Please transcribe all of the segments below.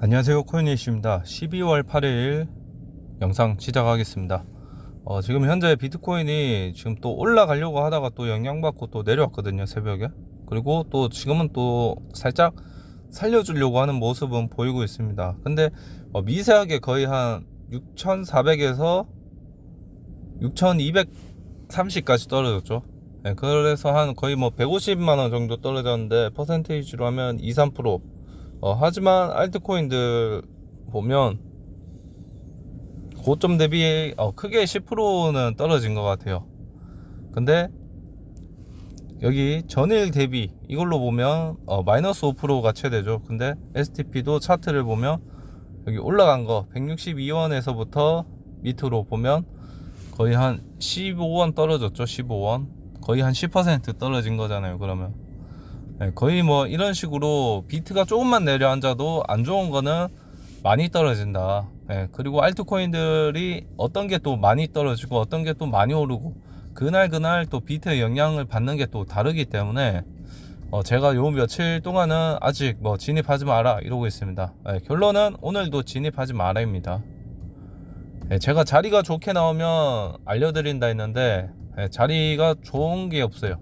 안녕하세요 코인이슈입니다. 12월 8일 영상 시작하겠습니다. 어, 지금 현재 비트코인이 지금 또 올라가려고 하다가 또 영향받고 또 내려왔거든요 새벽에. 그리고 또 지금은 또 살짝 살려주려고 하는 모습은 보이고 있습니다. 근데 어, 미세하게 거의 한 6400에서 6230까지 떨어졌죠. 네, 그래서 한 거의 뭐 150만원 정도 떨어졌는데 퍼센테이지로 하면 2, 3% 어, 하지만 알트코인들 보면 고점 대비 어, 크게 10%는 떨어진 것 같아요. 근데 여기 전일 대비 이걸로 보면 어, 마이너스 5%가 최대죠. 근데 STP도 차트를 보면 여기 올라간 거 162원에서부터 밑으로 보면 거의 한 15원 떨어졌죠. 15원. 거의 한 10% 떨어진 거잖아요. 그러면 네, 거의 뭐 이런 식으로 비트가 조금만 내려앉아도 안 좋은 거는 많이 떨어진다. 네, 그리고 알트코인들이 어떤 게 또 많이 떨어지고 어떤 게 또 많이 오르고 그날 그날 또 비트의 영향을 받는 게 또 다르기 때문에 어, 제가 요 며칠 동안은 아직 뭐 진입하지 마라 이러고 있습니다. 네, 결론은 오늘도 진입하지 마라입니다. 네, 제가 자리가 좋게 나오면 알려드린다 했는데 네, 자리가 좋은 게 없어요.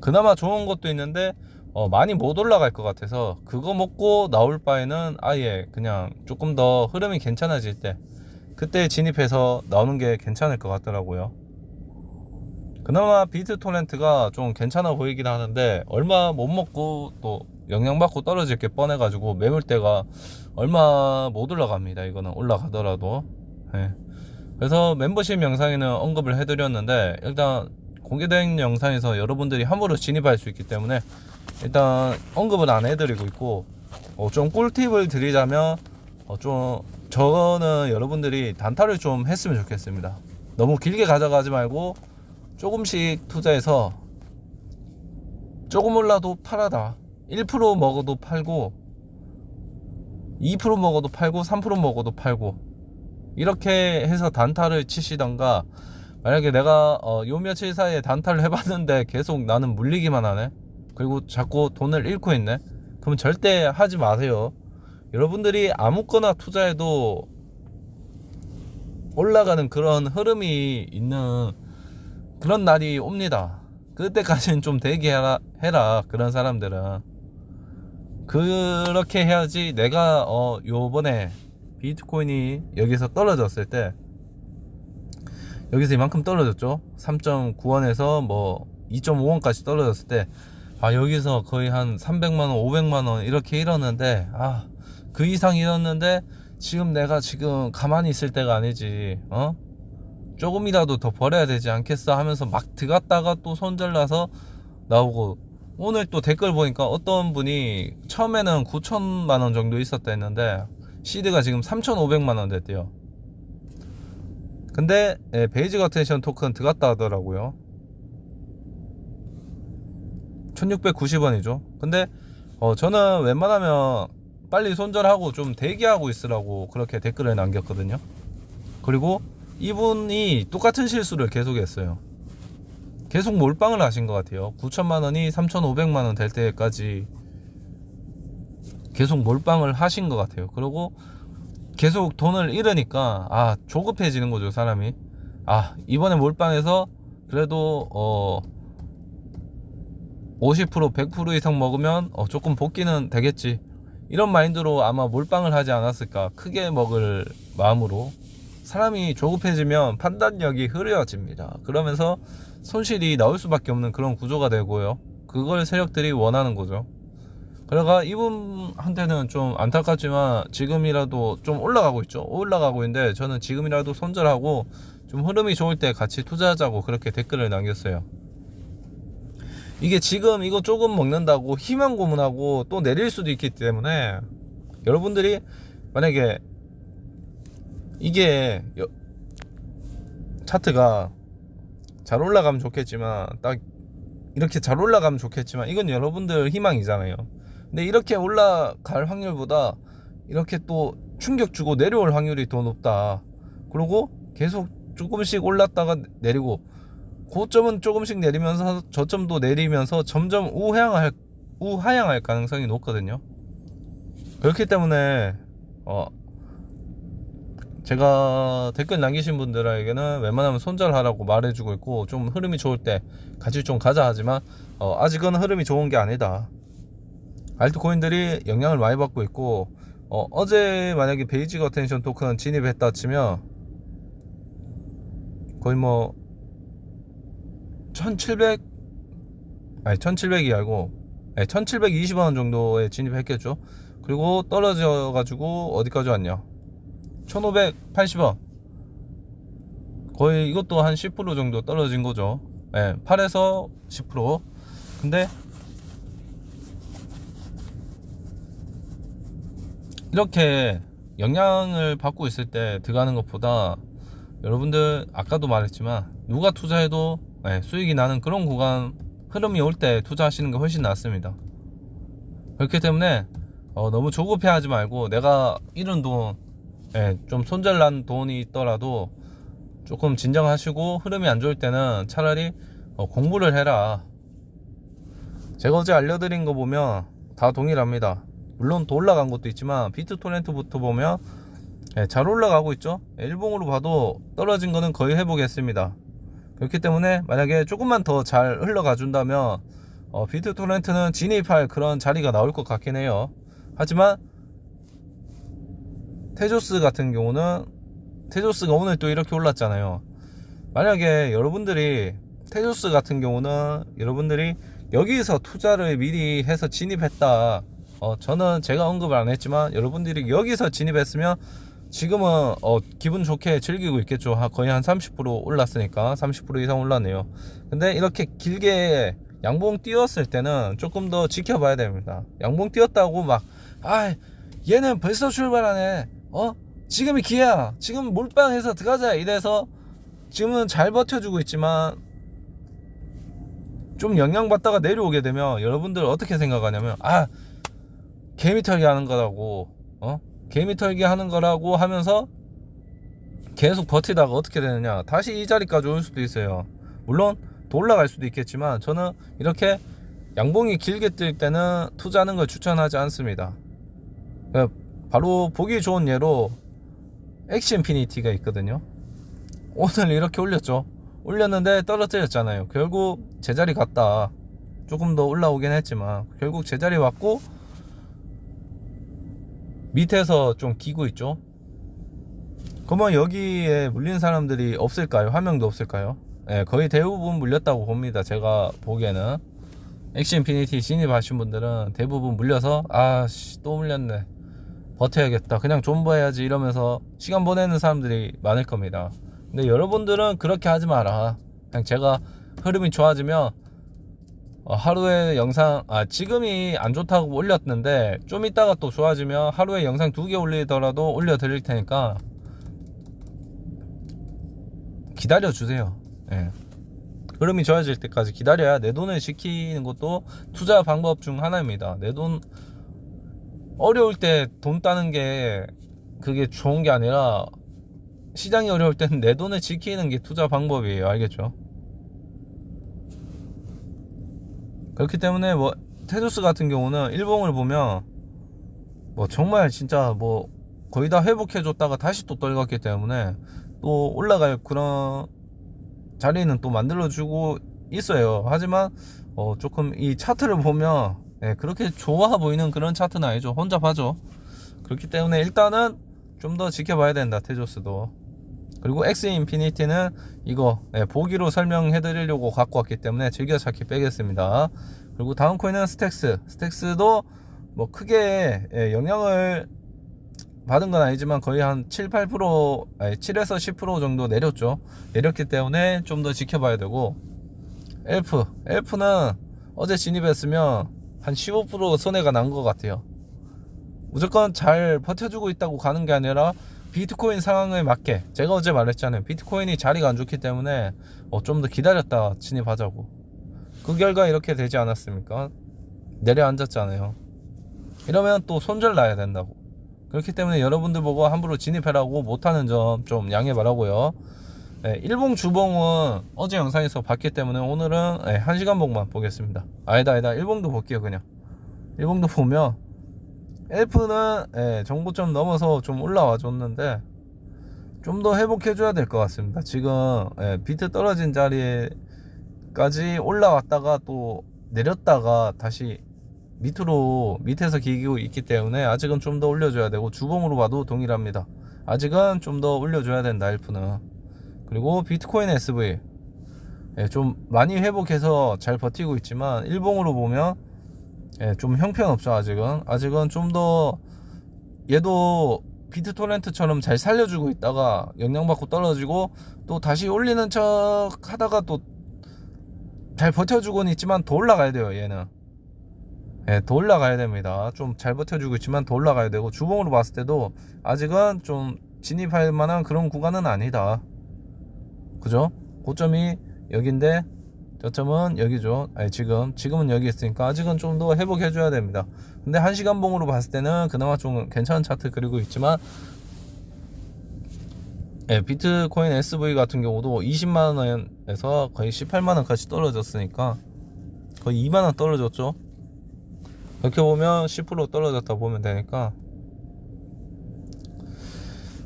그나마 좋은 것도 있는데 어, 많이 못 올라갈 것 같아서 그거 먹고 나올 바에는 아예 그냥 조금 더 흐름이 괜찮아질 때 그때 진입해서 나오는 게 괜찮을 것 같더라고요. 그나마 비트 토렌트가 좀 괜찮아 보이긴 하는데 얼마 못 먹고 또 영향받고 떨어질 게 뻔해가지고 매물대가 얼마 못 올라갑니다. 이거는 올라가더라도. 예. 그래서 멤버십 영상에는 언급을 해드렸는데 일단 공개된 영상에서 여러분들이 함부로 진입할 수 있기 때문에 일단 언급은 안 해드리고 있고 어, 좀 꿀팁을 드리자면 어, 좀 저는 여러분들이 단타를 좀 했으면 좋겠습니다. 너무 길게 가져가지 말고 조금씩 투자해서 조금 올라도 팔아다 1% 먹어도 팔고 2% 먹어도 팔고 3% 먹어도 팔고 이렇게 해서 단타를 치시던가 만약에 내가 어, 요 며칠 사이에 단타를 해봤는데 계속 나는 물리기만 하네? 그리고 자꾸 돈을 잃고 있네? 그럼 절대 하지 마세요. 여러분들이 아무거나 투자해도 올라가는 그런 흐름이 있는 그런 날이 옵니다. 그때까지는 좀 대기해라 해라 그런 사람들은. 그렇게 해야지 내가 어 요번에 비트코인이 여기서 떨어졌을 때 여기서 이만큼 떨어졌죠? 3.9원에서 뭐 2.5원까지 떨어졌을 때 아 여기서 거의 한 300만원 500만원 이렇게 잃었는데 아 그 이상 잃었는데 지금 내가 지금 가만히 있을 때가 아니지 어? 조금이라도 더 벌어야 되지 않겠어? 하면서 막 들어갔다가 또 손절나서 나오고 오늘 또 댓글 보니까 어떤 분이 처음에는 9천만 원 정도 있었다 했는데 시드가 지금 3,500만 원 됐대요 근데 예, 베이지가 텐션 토큰 들어갔다 하더라고요. 1690원이죠. 근데 어, 저는 웬만하면 빨리 손절하고 좀 대기하고 있으라고 그렇게 댓글을 남겼거든요. 그리고 이분이 똑같은 실수를 계속 했어요. 계속 몰빵을 하신 것 같아요. 9천만원이 3,500만원 될 때까지 계속 몰빵을 하신 것 같아요. 그리고 계속 돈을 잃으니까 아 조급해지는 거죠 사람이. 아 이번에 몰빵해서 그래도 어 50% 100% 이상 먹으면 어 조금 복귀는 되겠지. 이런 마인드로 아마 몰빵을 하지 않았을까. 크게 먹을 마음으로. 사람이 조급해지면 판단력이 흐려집니다. 그러면서 손실이 나올 수밖에 없는 그런 구조가 되고요. 그걸 세력들이 원하는 거죠 그래가 이분한테는 좀 안타깝지만 지금이라도 좀 올라가고 있죠. 올라가고 있는데 저는 지금이라도 손절하고 좀 흐름이 좋을 때 같이 투자하자고 그렇게 댓글을 남겼어요. 이게 지금 이거 조금 먹는다고 희망 고문하고 또 내릴 수도 있기 때문에 여러분들이 만약에 이게 차트가 잘 올라가면 좋겠지만 딱 이렇게 잘 올라가면 좋겠지만 이건 여러분들 희망이잖아요. 근데 이렇게 올라갈 확률보다 이렇게 또 충격 주고 내려올 확률이 더 높다. 그리고 계속 조금씩 올랐다가 내리고 고점은 조금씩 내리면서 저점도 내리면서 점점 우하향할 우하향할 가능성이 높거든요. 그렇기 때문에 어 제가 댓글 남기신 분들에게는 웬만하면 손절하라고 말해주고 있고 좀 흐름이 좋을 때 같이 좀 가자 하지만 어 아직은 흐름이 좋은 게 아니다. 알트코인들이 영향을 많이 받고 있고 어 어제 만약에 베이직 어텐션 토큰 진입했다 치면 거의 뭐 1700 아니 1700이 아니고 네, 1720원 정도에 진입했겠죠? 그리고 떨어져 가지고 어디까지 왔냐? 1580원. 거의 이것도 한 10% 정도 떨어진 거죠. 예, 8에서 10% 근데 이렇게 영향을 받고 있을 때 들어가는 것보다 여러분들 아까도 말했지만 누가 투자해도 예, 수익이 나는 그런 구간 흐름이 올 때 투자하시는 게 훨씬 낫습니다 그렇기 때문에 어, 너무 조급해 하지 말고 내가 잃은 돈, 예, 좀 손절난 돈이 있더라도 조금 진정하시고 흐름이 안 좋을 때는 차라리 어, 공부를 해라. 제가 어제 알려드린 거 보면 다 동일합니다. 물론 더 올라간 것도 있지만 비트 토렌트부터 보면 예, 잘 올라가고 있죠. 예, 일봉으로 봐도 떨어진 거는 거의 회복했습니다. 그렇기 때문에 만약에 조금만 더 잘 흘러가 준다면 어, 비트 토렌트는 진입할 그런 자리가 나올 것 같긴 해요. 하지만 테조스 같은 경우는 테조스가 오늘 또 이렇게 올랐잖아요. 만약에 여러분들이 테조스 같은 경우는 여러분들이 여기서 투자를 미리 해서 진입했다. 어, 저는 제가 언급을 안 했지만 여러분들이 여기서 진입했으면 지금은 어, 기분 좋게 즐기고 있겠죠. 하- 거의 한 30% 올랐으니까 30% 이상 올랐네요. 근데 이렇게 길게 양봉 띄웠을 때는 조금 더 지켜봐야 됩니다. 양봉 띄웠다고 막, 아, 얘는 벌써 출발하네. 어? 지금이 기회야. 지금 몰빵해서 들어가자. 이래서 지금은 잘 버텨주고 있지만 좀 영향받다가 내려오게 되면 여러분들 어떻게 생각하냐면, 아, 개미 털기 하는 거라고, 어? 개미 털기 하는 거라고 하면서 계속 버티다가 어떻게 되느냐. 다시 이 자리까지 올 수도 있어요. 물론 더 올라갈 수도 있겠지만 저는 이렇게 양봉이 길게 뜰 때는 투자하는 걸 추천하지 않습니다. 그러니까 바로 보기 좋은 예로 엑시 인피니티가 있거든요. 오늘 이렇게 올렸죠. 올렸는데 떨어뜨렸잖아요. 결국 제자리 갔다. 조금 더 올라오긴 했지만 결국 제자리 왔고 밑에서 좀 기고 있죠. 그러면 여기에 물린 사람들이 없을까요? 한 명도 없을까요? 예, 거의 대부분 물렸다고 봅니다. 제가 보기에는 엑시 인피니티 진입하신 분들은 대부분 물려서 아씨 또 물렸네 버텨야겠다 그냥 존버해야지 이러면서 시간 보내는 사람들이 많을 겁니다 근데 여러분들은 그렇게 하지 마라 그냥 제가 흐름이 좋아지면 어, 하루에 영상 아 지금이 안 좋다고 올렸는데 좀 이따가 또 좋아지면 하루에 영상 두 개 올리더라도 올려 드릴 테니까 기다려 주세요 예. 흐름이 좋아질 때까지 기다려야 내 돈을 지키는 것도 투자 방법 중 하나입니다. 내 돈 어려울 때 돈 따는 게 그게 좋은 게 아니라 시장이 어려울 때는 내 돈을 지키는 게 투자 방법이에요. 알겠죠? 그렇기 때문에 뭐 테두스 같은 경우는 일봉을 보면 뭐 정말 진짜 뭐 거의 다 회복해 줬다가 다시 또 떨궜기 때문에 또 올라갈 그런 자리는 또 만들어주고 있어요. 하지만 어, 조금 이 차트를 보면 예, 그렇게 좋아 보이는 그런 차트는 아니죠. 혼잡하죠. 그렇기 때문에 일단은 좀 더 지켜봐야 된다. 테조스도. 그리고 X 인피니티는 이거 예, 보기로 설명해 드리려고 갖고 왔기 때문에 즐겨찾기 빼겠습니다. 그리고 다음 코인은 스택스. 스택스도 뭐 크게 예, 영향을 받은 건 아니지만 거의 한 7, 8% 아니 7에서 10% 정도 내렸죠. 내렸기 때문에 좀 더 지켜봐야 되고 엘프, 엘프는 어제 진입했으면 한 15% 손해가 난 것 같아요. 무조건 잘 버텨주고 있다고 가는 게 아니라 비트코인 상황에 맞게 제가 어제 말했잖아요. 비트코인이 자리가 안 좋기 때문에 어, 좀 더 기다렸다 진입하자고. 그 결과 이렇게 되지 않았습니까? 내려앉았잖아요. 이러면 또 손절 나야 된다고. 그렇기 때문에 여러분들 보고 함부로 진입해라고 못하는 점 좀 양해 바라고요. 네, 일봉 주봉은 어제 영상에서 봤기 때문에 오늘은 네, 1시간 봉만 보겠습니다. 아니다 아니다 일봉도 볼게요 그냥. 일봉도 보면 엘프는 예, 정보점 넘어서 좀 올라와 줬는데 좀 더 회복해 줘야 될 것 같습니다. 지금 예, 비트 떨어진 자리까지 올라왔다가 또 내렸다가 다시 밑으로 밑에서 기기고 있기 때문에 아직은 좀 더 올려줘야 되고 주봉으로 봐도 동일합니다. 아직은 좀 더 올려줘야 된다 엘프는 그리고 비트코인 SV 예, 좀 많이 회복해서 잘 버티고 있지만 일봉으로 보면 예, 좀 형편없죠 아직은. 아직은 좀 더 얘도 비트 토렌트처럼 잘 살려주고 있다가 영향받고 떨어지고 또 다시 올리는 척 하다가 또 잘 버텨주고는 있지만 더 올라가야 돼요 얘는. 예, 더 올라가야 됩니다. 좀 잘 버텨주고 있지만 더 올라가야 되고 주봉으로 봤을 때도 아직은 좀 진입할 만한 그런 구간은 아니다. 그죠? 고점이 여긴데 저점은 여기죠. 아니 지금 지금은 여기 있으니까 아직은 좀 더 회복해 줘야 됩니다. 근데 한 시간 봉으로 봤을 때는 그나마 좀 괜찮은 차트 그리고 있지만 예, 비트코인 SV 같은 경우도 20만 원에서 거의 18만 원까지 떨어졌으니까 거의 2만 원 떨어졌죠. 이렇게 보면 10% 떨어졌다 보면 되니까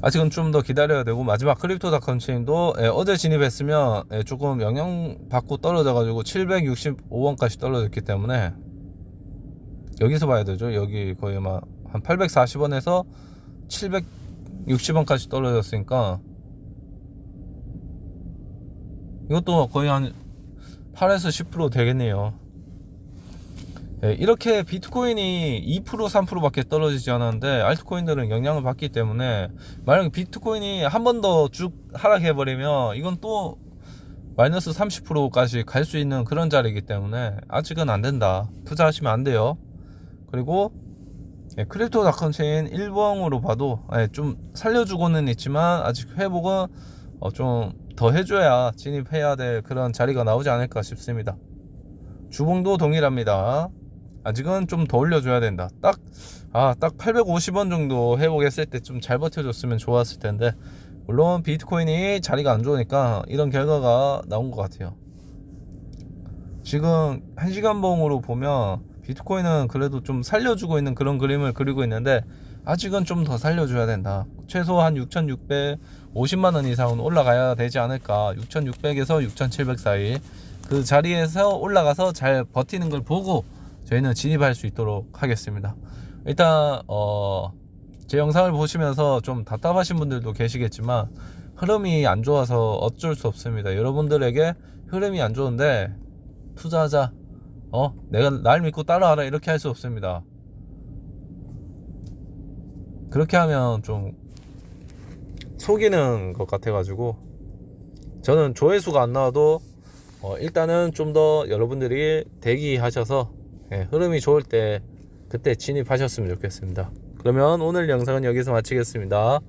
아직은 좀 더 기다려야 되고 마지막 크립토닷컴 체인도 예, 어제 진입했으면 예, 조금 영향 받고 떨어져 가지고 765원까지 떨어졌기 때문에 여기서 봐야 되죠. 여기 거의 막 한 840원에서 760원까지 떨어졌으니까 이것도 거의 한 8에서 10% 되겠네요. 예, 이렇게 비트코인이 2% 3%밖에 떨어지지 않았는데 알트코인들은 영향을 받기 때문에 만약에 비트코인이 한 번 더 쭉 하락해 버리면 이건 또 마이너스 30%까지 갈 수 있는 그런 자리이기 때문에 아직은 안 된다. 투자하시면 안 돼요. 그리고 예, 크립토 닷컴 체인 1봉으로 봐도 예, 좀 살려주고는 있지만 아직 회복은 어, 좀더 해줘야 진입해야 될 그런 자리가 나오지 않을까 싶습니다. 주봉도 동일합니다. 아직은 좀 더 올려줘야 된다. 딱, 아, 딱 850원 정도 회복했을 때 좀 잘 버텨줬으면 좋았을 텐데, 물론 비트코인이 자리가 안 좋으니까 이런 결과가 나온 것 같아요. 지금 1시간 봉으로 보면 비트코인은 그래도 좀 살려주고 있는 그런 그림을 그리고 있는데, 아직은 좀 더 살려줘야 된다. 최소 한 6,650만 원 이상은 올라가야 되지 않을까. 6,600에서 6,700 사이. 그 자리에서 올라가서 잘 버티는 걸 보고 저희는 진입할 수 있도록 하겠습니다. 일단 어, 제 영상을 보시면서 좀 답답하신 분들도 계시겠지만 흐름이 안 좋아서 어쩔 수 없습니다. 여러분들에게 흐름이 안 좋은데 투자하자. 어, 내가 날 믿고 따라하라 이렇게 할 수 없습니다. 그렇게 하면 좀 속이는 것 같아가지고 저는 조회수가 안 나와도 어, 일단은 좀 더 여러분들이 대기하셔서 예, 흐름이 좋을 때 그때 진입하셨으면 좋겠습니다. 그러면 오늘 영상은 여기서 마치겠습니다.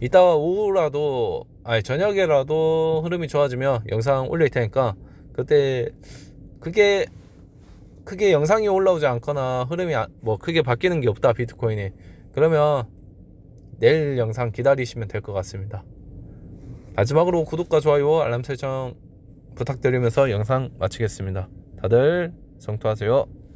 이따가 오후라도 아니 저녁에라도 흐름이 좋아지면 영상 올릴 테니까 그때 그게 크게 영상이 올라오지 않거나 흐름이 안- 뭐 크게 바뀌는 게 없다 비트코인이 그러면 내일 영상 기다리시면 될 것 같습니다. 마지막으로 구독과 좋아요 알람 설정 부탁드리면서 영상 마치겠습니다. 다들 성투하세요.